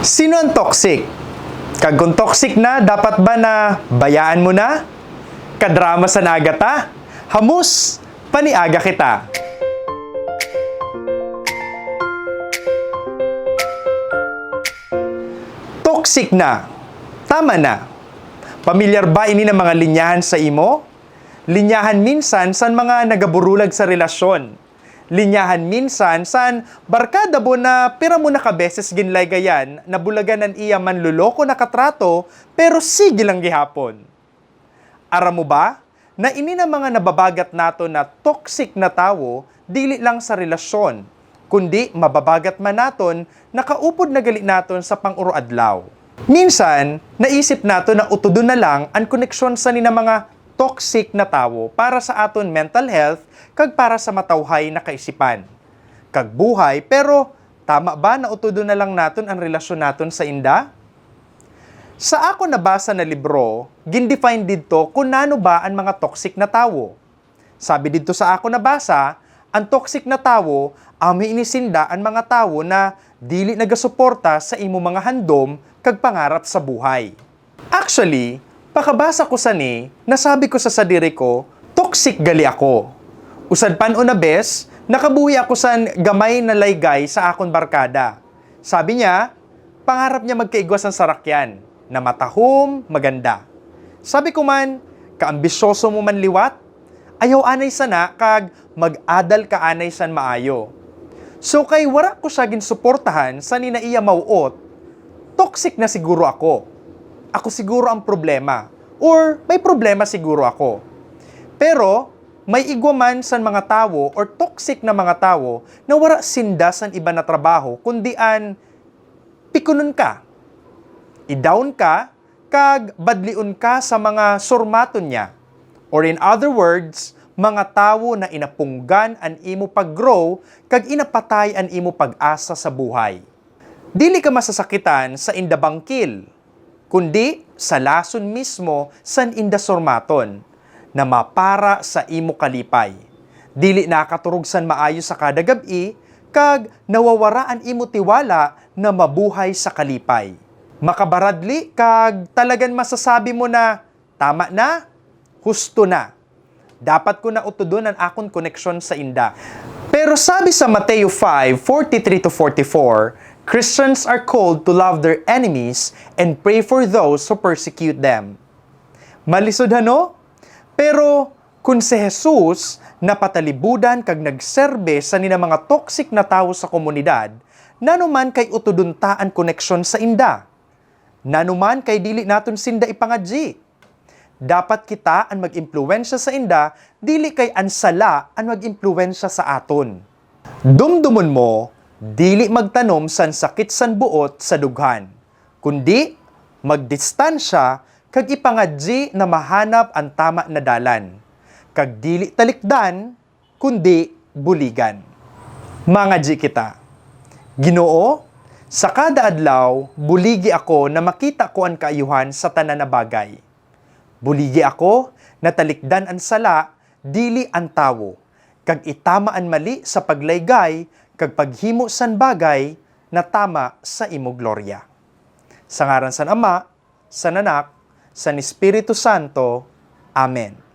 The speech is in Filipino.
Sino ang toxic? Kag kung toxic na, dapat ba na bayaan mo na? Kadrama sa nagata? Hamus, paniaga kita. Toxic na. Tama na. Pamilyar ba ini ng mga linyahan sa imo? Linyahan minsan san mga nagaburulag sa relasyon. Linyahan minsan san barkada bo na pira mo na kabeses ginlay gayan na bulagan ang iya manluloko na katrato pero sige lang gihapon. Aram mo ba na ini na mga nababagat nato na toxic na tawo dili lang sa relasyon kundi mababagat man naton nakaupod na gali naton sa pang-uro adlaw. Minsan, naisip nato na utudon na lang ang koneksyon sa nina mga toxic na tawo para sa aton mental health kag para sa matawhay na kaisipan. Kag buhay, pero tama ba na utudon na lang naton ang relasyon naton sa inda? Sa ako nabasa na libro, gindefine dito kung nano ba ang mga toxic na tawo. Sabi dito sa ako nabasa, ang toxic na tawo, ami inisinda ang mga tawo na dili nagasuporta sa imo mga handom kag pangarap sa buhay. Actually, pakabasa ko sa ni, nasabi ko sa sadiri ko, toxic gali ako. Usad pan una bes, nakabuhi ako sa gamay na laygay sa akon barkada. Sabi niya, pangarap niya magkaigwas ng sarakyan, na matahom, maganda. Sabi ko man, kaambisyoso mo man liwat, ayaw anay sana kag mag-adal ka anay san maayo. So kay wara ko siya ginsuportahan sa nina iya mauot, toxic na siguro ako. Ako siguro ang problema. Or may problema siguro ako. Pero may igwaman san mga tawo or toxic na mga tawo na wara sinda san iba na trabaho kundi an pikunon ka. I-down ka kag badliun ka sa mga surmaton niya. Or in other words, mga tawo na inapunggan an imo pag-grow kag inapatay an imo pag-asa sa buhay. Dili ka masasakitan sa indabangkil, kundi sa lason mismo san indasormaton na mapara sa imo kalipay. Dili nakaturog san maayo sa kada gabi kag nawawaraan imo tiwala na mabuhay sa kalipay. Makabaradli kag talagan masasabi mo na tama na, husto na. Dapat ko na utudon ang akon koneksyon sa inda. Pero sabi sa Mateo 5:43 to 44, Christians are called to love their enemies and pray for those who persecute them. Malisod hano? Pero kung si Jesus napatalibudan kag nagserbe sa nina mga toxic na tawo sa komunidad, nanuman kay utuduntaan koneksyon sa inda. Nanuman kay dili naton sinda ipangadji. Dapat kita ang mag-impluwensya sa inda, dili kay ansala ang mag-impluwensya sa aton. Dumdumon mo, dili magtanom san sakit san buot sa dughan, kundi magdistansya kag ipangadji na mahanap ang tama na dalan. Kag dili talikdan, kundi buligan. Mga G kita. Ginoo, sa kada adlaw, buligi ako na makita ko ang kaayuhan sa tanan na bagay. Buligi ako na talikdan ang sala, dili ang tawo. Kag itama ang mali sa paglaygay, kag paghimo san bagay na tama sa imo glorya. Sa ngaran san Ama, sa Anak, sa Espiritu Santo. Amen.